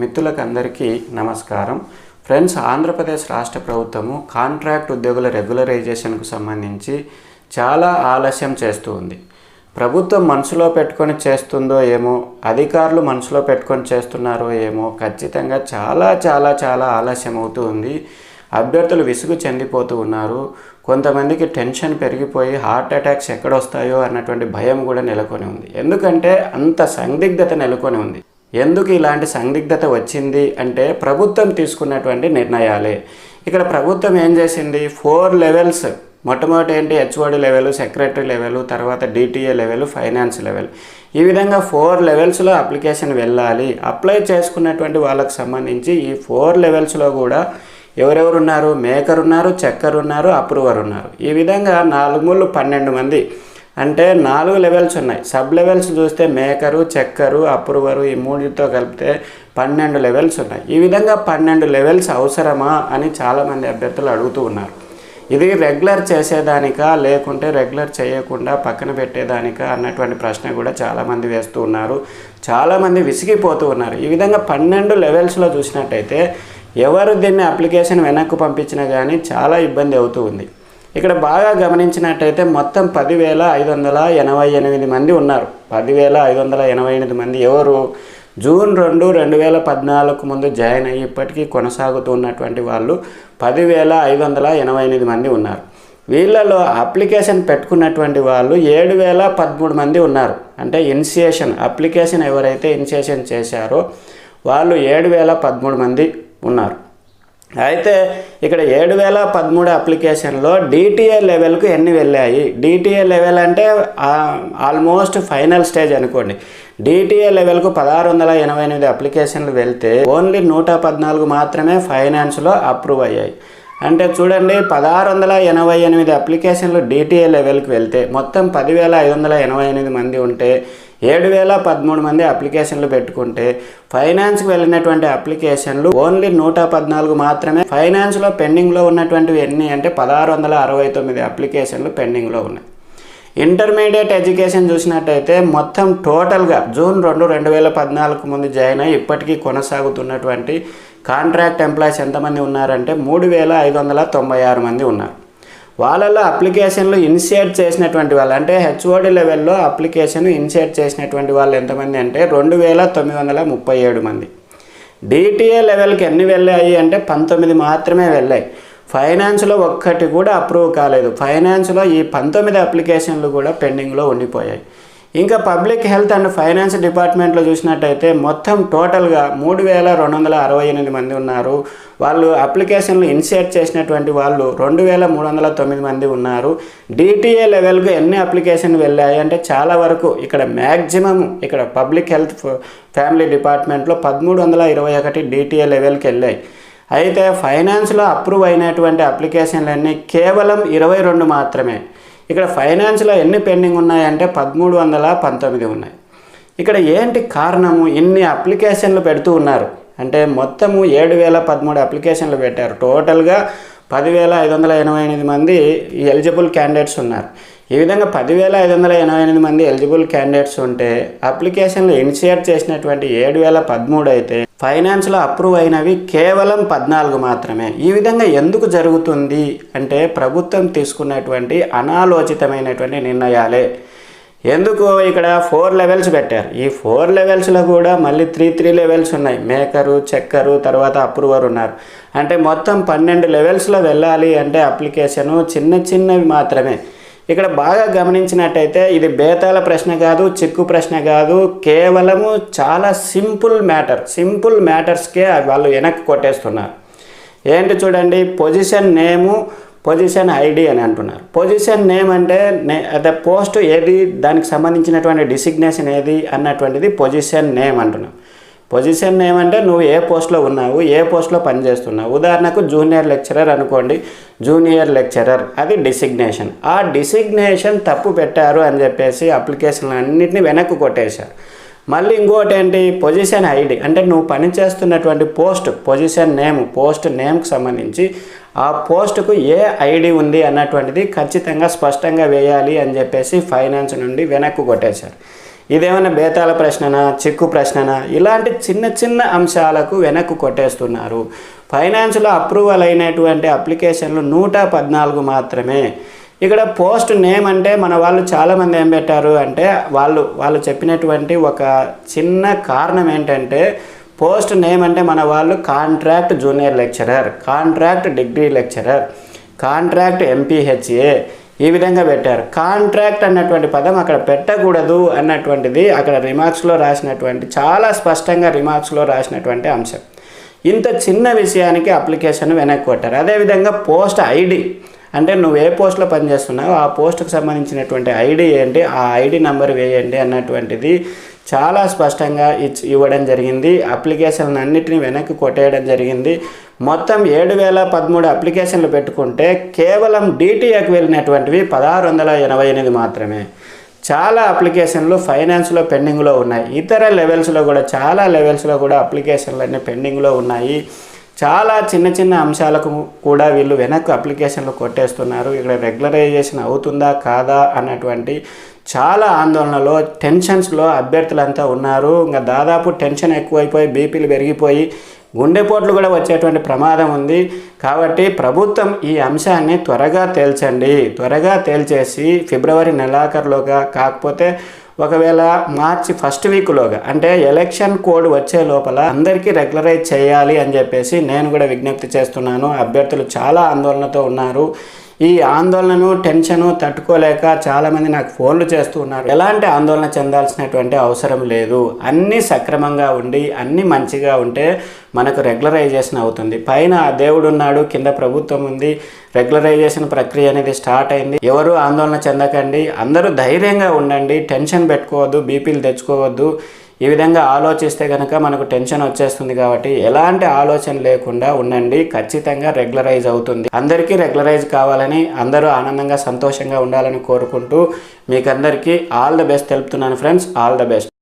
మిత్రులకు అందరికీ నమస్కారం. ఫ్రెండ్స్ ఆంధ్రప్రదేశ్ రాష్ట్ర ప్రభుత్వము కాంట్రాక్ట్ ఉద్యోగుల రెగ్యులరైజేషన్కు సంబంధించి చాలా ఆలస్యం చేస్తూ ఉంది. ప్రభుత్వం మనసులో పెట్టుకొని చేస్తుందో ఏమో అధికారులు మనసులో పెట్టుకొని చేస్తున్నారో ఏమో ఖచ్చితంగా చాలా చాలా చాలా ఆలస్యం అవుతూ ఉంది. అభ్యర్థులు విసుగు చెందిపోతూ ఉన్నారు. కొంతమందికి టెన్షన్ పెరిగిపోయి హార్ట్ అటాక్స్ ఎక్కడొస్తాయో అన్నటువంటి భయం కూడా నెలకొని ఉంది. ఎందుకంటే అంత సందిగ్ధత నెలకొని ఉంది. ఎందుకు ఇలాంటి సందిగ్ధత వచ్చింది అంటే ప్రభుత్వం తీసుకున్నటువంటి నిర్ణయాలే. ఇక్కడ ప్రభుత్వం ఏం చేసింది? ఫోర్ లెవెల్స్ మొట్టమొదటి ఏంటి? హెచ్ఓడి లెవెల్ సెక్రటరీ లెవెల్ తర్వాత డిటిఏ లెవెల్ ఫైనాన్స్ లెవెల్ ఈ విధంగా ఫోర్ లెవెల్స్లో అప్లికేషన్ వెళ్ళాలి. అప్లై చేసుకున్నటువంటి వాళ్ళకు సంబంధించి ఈ ఫోర్ లెవెల్స్లో కూడా ఎవరెవరు ఉన్నారు? మేకర్ ఉన్నారు చెక్కర్ ఉన్నారు అప్రూవర్ ఉన్నారు. ఈ విధంగా నాలుగు మూడు పన్నెండు మంది అంటే నాలుగు లెవెల్స్ ఉన్నాయి. సబ్ లెవెల్స్ చూస్తే మేకరు చెక్కరు అప్రూవరు ఈ మూడితో కలిపితే పన్నెండు లెవెల్స్ ఉన్నాయి. ఈ విధంగా పన్నెండు లెవెల్స్ అవసరమా అని చాలామంది అభ్యర్థులు అడుగుతూ ఉన్నారు. ఇది రెగ్యులర్ చేసేదానికా లేకుంటే రెగ్యులర్ చేయకుండా పక్కన పెట్టేదానికా అన్నటువంటి ప్రశ్న కూడా చాలామంది వేస్తూ ఉన్నారు. చాలామంది విసిగిపోతూ ఉన్నారు. ఈ విధంగా పన్నెండు లెవెల్స్లో చూసినట్టయితే ఎవరు దీన్ని అప్లికేషన్ వెనక్కు పంపించినా కానీ చాలా ఇబ్బంది అవుతూ ఉంది. ఇక్కడ బాగా గమనించినట్టయితే మొత్తం పదివేల ఐదు వందల ఎనభై ఎనిమిది మంది ఉన్నారు. పదివేల ఐదు వందల ఎనభై ఎనిమిది మంది ఎవరు? జూన్ రెండు రెండు వేల పద్నాలుగు ముందు జాయిన్ అయ్యి ఇప్పటికీ కొనసాగుతూ ఉన్నటువంటి వాళ్ళు పదివేల ఐదు వందల ఎనభై ఎనిమిది మంది ఉన్నారు. వీళ్ళలో అప్లికేషన్ పెట్టుకున్నటువంటి వాళ్ళు ఏడు వేల పదమూడు మంది ఉన్నారు. అంటే ఇనిషియేషన్ అప్లికేషన్ ఎవరైతే ఇనిషియేషన్ చేశారో వాళ్ళు ఏడు వేల పదమూడు మంది ఉన్నారు. అయితే ఇక్కడ ఏడు వేల పదమూడు అప్లికేషన్లో డిటిఏ లెవెల్కు ఎన్ని వెళ్ళాయి? డిటిఏ లెవెల్ అంటే ఆల్మోస్ట్ ఫైనల్ స్టేజ్ అనుకోండి. డిటిఏ లెవెల్కు పదహారు వందల ఎనభై ఎనిమిది అప్లికేషన్లు వెళ్తే ఓన్లీ నూట పద్నాలుగు మాత్రమే ఫైనాన్స్లో అప్రూవ్ అయ్యాయి. అంటే చూడండి పదహారు వందల ఎనభై ఎనిమిది అప్లికేషన్లు డిటిఏ లెవెల్కి వెళ్తే మొత్తం పదివేల ఐదు వందల ఎనభై ఎనిమిది మంది ఉంటే ఏడు వేల పదమూడు మంది అప్లికేషన్లు పెట్టుకుంటే ఫైనాన్స్కి వెళ్ళినటువంటి అప్లికేషన్లు ఓన్లీ నూట పద్నాలుగు మాత్రమే. ఫైనాన్స్లో పెండింగ్లో ఉన్నటువంటివి ఎన్ని అంటే పదహారు వందల అరవై తొమ్మిది అప్లికేషన్లు పెండింగ్లో ఉన్నాయి. ఇంటర్మీడియట్ ఎడ్యుకేషన్ చూసినట్టయితే మొత్తం టోటల్గా జూన్ రెండు రెండు వేల పద్నాలుగు ముందు జాయిన్ అయ్యి ఇప్పటికీ కొనసాగుతున్నటువంటి కాంట్రాక్ట్ ఎంప్లాయీస్ ఎంతమంది ఉన్నారంటే మూడు వేల ఐదు వందల తొంభై ఆరు మంది ఉన్నారు. వాళ్ళలో అప్లికేషన్లు ఇనిషియేట్ చేసినటువంటి వాళ్ళు అంటే హెచ్ఓడి లెవెల్లో అప్లికేషన్ ఇనిషియేట్ చేసినటువంటి వాళ్ళు ఎంతమంది అంటే రెండు వేల తొమ్మిది వందల ముప్పై ఏడు మంది. డిటిఏ లెవెల్కి ఎన్ని వెళ్ళాయి అంటే పంతొమ్మిది మాత్రమే వెళ్ళాయి. ఫైనాన్స్లో ఒక్కటి కూడా అప్రూవ్ కాలేదు. ఫైనాన్స్లో ఈ పంతొమ్మిది అప్లికేషన్లు కూడా పెండింగ్లో ఉండిపోయాయి. ఇంకా పబ్లిక్ హెల్త్ అండ్ ఫైనాన్స్ డిపార్ట్మెంట్లో చూసినట్టయితే మొత్తం టోటల్గా మూడు వేల రెండు వందల అరవై ఎనిమిది మంది ఉన్నారు. వాళ్ళు అప్లికేషన్లు ఇన్షియేట్ చేసినటువంటి వాళ్ళు రెండు వేల మూడు వందల తొమ్మిది మంది ఉన్నారు. డిటిఏ లెవెల్కు ఎన్ని అప్లికేషన్ వెళ్ళాయి అంటే చాలా వరకు ఇక్కడ మ్యాక్సిమం ఇక్కడ పబ్లిక్ హెల్త్ ఫ్యామిలీ డిపార్ట్మెంట్లో పదమూడు వందల ఇరవై ఒకటి డిటిఏ లెవెల్కి వెళ్ళాయి. అయితే ఫైనాన్స్లో అప్రూవ్ అయినటువంటి అప్లికేషన్లన్నీ కేవలం ఇరవై రెండు మాత్రమే. ఇక్కడ ఫైనాన్స్లో ఎన్ని పెండింగ్ ఉన్నాయంటే పదమూడు వందల పంతొమ్మిది ఉన్నాయి. ఇక్కడ ఏంటి కారణము? ఇన్ని అప్లికేషన్లు పెడుతూ ఉన్నారు. అంటే మొత్తము ఏడు వేల పదమూడు అప్లికేషన్లు పెట్టారు. టోటల్గా పదివేల ఐదు వందల ఎనభై ఎనిమిది మంది ఎలిజిబుల్ క్యాండిడేట్స్ ఉన్నారు. ఈ విధంగా పదివేల ఐదు వందల ఎనభై ఎనిమిది మంది ఎలిజిబుల్ క్యాండిడేట్స్ ఉంటే అప్లికేషన్లు ఇనిషియేట్ చేసినటువంటి ఏడు వేల పదమూడు అయితే ఫైనాన్స్లో అప్రూవ్ అయినవి కేవలం పద్నాలుగు మాత్రమే. ఈ విధంగా ఎందుకు జరుగుతుంది అంటే ప్రభుత్వం తీసుకున్నటువంటి అనాలోచితమైనటువంటి నిర్ణయాలే. ఎందుకు ఇక్కడ ఫోర్ లెవెల్స్ పెట్టారు? ఈ ఫోర్ లెవెల్స్లో కూడా మళ్ళీ త్రీ త్రీ లెవెల్స్ ఉన్నాయి. మేకరు చెక్కరు తర్వాత అప్రూవర్ ఉన్నారు. అంటే మొత్తం పన్నెండు లెవెల్స్లో వెళ్ళాలి అంటే అప్లికేషను చిన్న చిన్నవి మాత్రమే. ఇక్కడ బాగా గమనించినట్టయితే ఇది బేతాల ప్రశ్న కాదు చిక్కు ప్రశ్న కాదు కేవలము చాలా సింపుల్ మ్యాటర్ సింపుల్ మ్యాటర్స్కే వాళ్ళు వెనక్కి కొట్టేస్తున్నారు. ఏంటి చూడండి పొజిషన్ నేము పొజిషన్ ఐడి అని అంటున్నారు. పొజిషన్ నేమ్ అంటే ద పోస్ట్ ఏది దానికి సంబంధించినటువంటి డిసిగ్నేషన్ ఏది అన్నటువంటిది పొజిషన్ నేమ్ అంటున్నాం. పొజిషన్ నేమ్ అంటే నువ్వు ఏ పోస్ట్లో ఉన్నావు ఏ పోస్ట్లో పనిచేస్తున్నావు. ఉదాహరణకు జూనియర్ లెక్చరర్ అనుకోండి. జూనియర్ లెక్చరర్ అది డిసిగ్నేషన్ ఆ డిసిగ్నేషన్ తప్పు పెట్టారు అని చెప్పేసి అప్లికేషన్లు అన్నింటినీ వెనక్కి కొట్టేశారు. మళ్ళీ ఇంకోటి ఏంటి పొజిషన్ ఐడి అంటే నువ్వు పనిచేస్తున్నటువంటి పోస్ట్ పొజిషన్ నేమ్ పోస్ట్ నేమ్కి సంబంధించి ఆ పోస్టుకు ఏ ఐడి ఉంది అన్నటువంటిది ఖచ్చితంగా స్పష్టంగా వేయాలి అని చెప్పేసి ఫైనాన్స్ నుండి వెనక్కు కొట్టేశారు. ఇదేమైనా బేతాల ప్రశ్ననా చిక్కు ప్రశ్ననా? ఇలాంటి చిన్న చిన్న అంశాలకు వెనక్కు కొట్టేస్తున్నారు. ఫైనాన్స్లో అప్రూవల్ అయినటువంటి అప్లికేషన్లు నూట పద్నాలుగు మాత్రమే. ఇక్కడ పోస్ట్ నేమ్ అంటే మన వాళ్ళు చాలామంది ఏం పెట్టారు అంటే వాళ్ళు వాళ్ళు చెప్పినటువంటి ఒక చిన్న కారణం ఏంటంటే పోస్ట్ నేమ్ అంటే మన వాళ్ళు contract junior lecturer contract degree lecturer contract MPHA. ఈ విధంగా పెట్టారు. కాంట్రాక్ట్ అన్నటువంటి పదం అక్కడ పెట్టకూడదు అన్నటువంటిది అక్కడ రిమార్క్స్లో రాసినటువంటి చాలా స్పష్టంగా రిమార్క్స్లో రాసినటువంటి అంశం. ఇంత చిన్న విషయానికి అప్లికేషన్ వెనక్కి కొట్టారు. అదేవిధంగా పోస్ట్ ఐడి అంటే నువ్వు ఏ పోస్ట్లో పనిచేస్తున్నావో ఆ పోస్ట్కి సంబంధించినటువంటి ఐడి ఏంటి ఆ ఐడి నెంబర్ వేయండి అన్నటువంటిది చాలా స్పష్టంగా ఇచ్ ఇవ్వడం జరిగింది. అప్లికేషన్లను అన్నిటిని వెనక్కి కొట్టేయడం జరిగింది. మొత్తం ఏడు వేల పదమూడు అప్లికేషన్లు పెట్టుకుంటే కేవలం డీటీఏకి వెళ్ళినటువంటివి పదహారు వందల ఎనభై ఎనిమిది మాత్రమే. చాలా అప్లికేషన్లు ఫైనాన్స్లో పెండింగ్లో ఉన్నాయి. ఇతర లెవెల్స్లో కూడా చాలా లెవెల్స్లో కూడా అప్లికేషన్లు అన్నీ పెండింగ్లో ఉన్నాయి. చాలా చిన్న చిన్న అంశాలకు కూడా వీళ్ళు వెనక్కి అప్లికేషన్లు కొట్టేస్తున్నారు. ఇక్కడ రెగ్యులరైజేషన్ అవుతుందా కాదా అన్నటువంటి చాలా ఆందోళనలో టెన్షన్స్లో అభ్యర్థులంతా ఉన్నారు. ఇంకా దాదాపు టెన్షన్ ఎక్కువైపోయి బీపీలు పెరిగిపోయి గుండెపోట్లు కూడా వచ్చేటువంటి ప్రమాదం ఉంది. కాబట్టి ప్రభుత్వం ఈ అంశాన్ని త్వరగా తేల్చండి. త్వరగా తేల్చేసి ఫిబ్రవరి నెలాఖరులోగా కాకపోతే ఒకవేళ మార్చి ఫస్ట్ వీక్లోగా అంటే ఎలక్షన్ కోడ్ వచ్చే లోపల అందరికీ రెగ్యులరైజ్ చేయాలి అని చెప్పేసి నేను కూడా విజ్ఞప్తి చేస్తున్నాను. అభ్యర్థులు చాలా ఆందోళనతో ఉన్నారు. ఈ ఆందోళనను టెన్షను తట్టుకోలేక చాలామంది నాకు ఫోన్లు చేస్తూ ఉన్నారు. ఎలాంటి ఆందోళన చెందాల్సినటువంటి అవసరం లేదు. అన్నీ సక్రమంగా ఉండి అన్నీ మంచిగా ఉంటే మనకు రెగ్యులరైజేషన్ అవుతుంది. పైన ఆ దేవుడు ఉన్నాడు కింద ప్రభుత్వం ఉంది. రెగ్యులరైజేషన్ ప్రక్రియ అనేది స్టార్ట్ అయింది. ఎవరు ఆందోళన చెందకండి. అందరూ ధైర్యంగా ఉండండి. టెన్షన్ పెట్టుకోవద్దు. బీపీలు తెచ్చుకోవద్దు. ఈ విధంగా ఆలోచిస్తే కనుక మనకు టెన్షన్ వచ్చేస్తుంది కాబట్టి ఎలాంటి ఆలోచన లేకుండా ఉండండి. ఖచ్చితంగా రెగ్యులరైజ్ అవుతుంది. అందరికీ రెగ్యులరైజ్ కావాలని అందరూ ఆనందంగా సంతోషంగా ఉండాలని కోరుకుంటూ మీకందరికీ ఆల్ ద బెస్ట్ తెలుపుతున్నాను ఫ్రెండ్స్ ఆల్ ద బెస్ట్